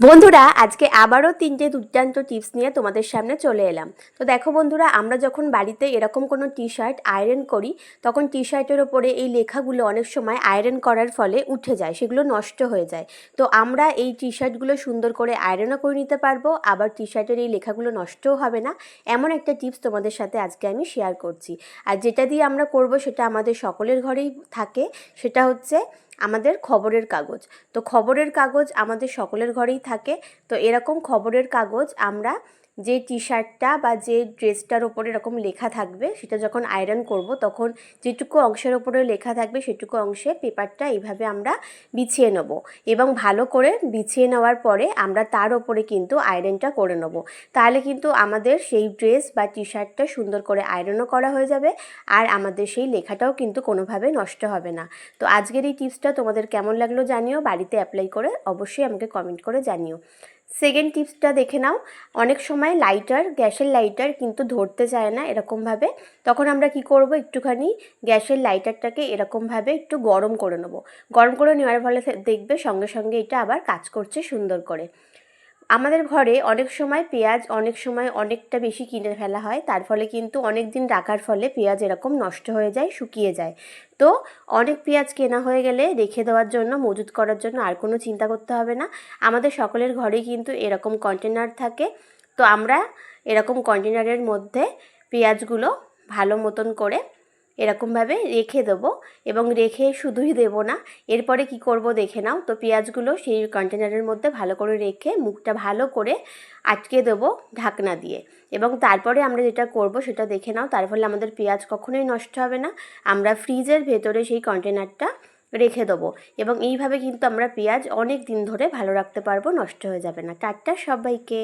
বন্ধুরা, আজকে আবারও তিনটে দুর্দান্ত টিপস নিয়ে তোমাদের সামনে চলে এলাম। তো দেখো বন্ধুরা, আমরা যখন বাড়িতে এরকম কোনো টি শার্ট আয়রন করি, তখন টি শার্টের ওপরে এই লেখাগুলো অনেক সময় আয়রন করার ফলে উঠে যায়, সেগুলো নষ্ট হয়ে যায়। তো আমরা এই টি শার্টগুলো সুন্দর করে আয়রনও করে নিতে পারব, আবার টি শার্টের এই লেখাগুলো নষ্টও হবে না। এমন একটা টিপস তোমাদের সাথে আজকে আমি শেয়ার করছি। আর যেটা দিয়ে আমরা করব, সেটা আমাদের সকলের ঘরেই থাকে, সেটা হচ্ছে আমাদের খবরের কাগজ। তো খবরের কাগজ আমাদের সকলের ঘরেই থাকে। তো এরকম খবরের কাগজ আমরা যে টি শার্টটা বা যে ড্রেসটার ওপরে এরকম লেখা থাকবে, সেটা যখন আয়রন করব, তখন যেটুকু অংশের ওপরে লেখা থাকবে, সেটুকু অংশে পেপারটা এইভাবে আমরা বিছিয়ে নেব। এবং ভালো করে বিছিয়ে নেওয়ার পরে আমরা তার ওপরে কিন্তু আয়রনটা করে নেব। তাহলে কিন্তু আমাদের সেই ড্রেস বা টি শার্টটা সুন্দর করে আয়রনও করা হয়ে যাবে, আর আমাদের সেই লেখাটাও কিন্তু কোনোভাবে নষ্ট হবে না। তো আজকের এই টিপসটা তোমাদের কেমন লাগল জানিও, বাড়িতে অ্যাপ্লাই করে অবশ্যই আমাকে কমেন্ট করে জানিও। সেকেন্ড টিপসটা দেখে নাও। অনেক সময় লাইটার গ্যাসের লাইটার কিন্তু ধরতে চায় না এরকমভাবে। তখন আমরা কি করব? একটুখানি গ্যাসের লাইটারটাকে এরকমভাবে একটু গরম করে নেব। গরম করে নেওয়ার ফলে দেখবে সঙ্গে সঙ্গে এটা আবার কাজ করছে সুন্দর করে। আমাদের ঘরে অনেক সময় পেঁয়াজ অনেক সময় অনেকটা বেশি কিনে ফেলা হয়। তার ফলে কিন্তু অনেক দিন রাখার ফলে পেঁয়াজ এরকম নষ্ট হয়ে যায়, শুকিয়ে যায়। তো অনেক পেঁয়াজ কেনা হয়ে গেলে রেখে দেওয়ার জন্য, মজুত করার জন্য আর কোনো চিন্তা করতে হবে না। আমাদের সকলের ঘরেই কিন্তু এরকম কন্টেনার থাকে। তো আমরা এরকম কন্টেনারের মধ্যে পেঁয়াজগুলো ভালো মতন করে এরকমভাবে রেখে দেবো এবং রেখে শুধুই দেবো না। এরপরে কি করব দেখে নাও। তো পেঁয়াজগুলো সেই কন্টেনারের মধ্যে ভালো করে রেখে মুখটা ভালো করে আটকে দেবো ঢাকনা দিয়ে। এবং তারপরে আমরা যেটা করব সেটা দেখে নাও। তার ফলে আমাদের পেঁয়াজ কখনোই নষ্ট হবে না। আমরা ফ্রিজের ভেতরে সেই কন্টেনারটা রেখে দেবো। এবং এইভাবে কিন্তু আমরা পেঁয়াজ অনেক দিন ধরে ভালো রাখতে পারব, নষ্ট হয়ে যাবে না। টাটটা সবাইকে।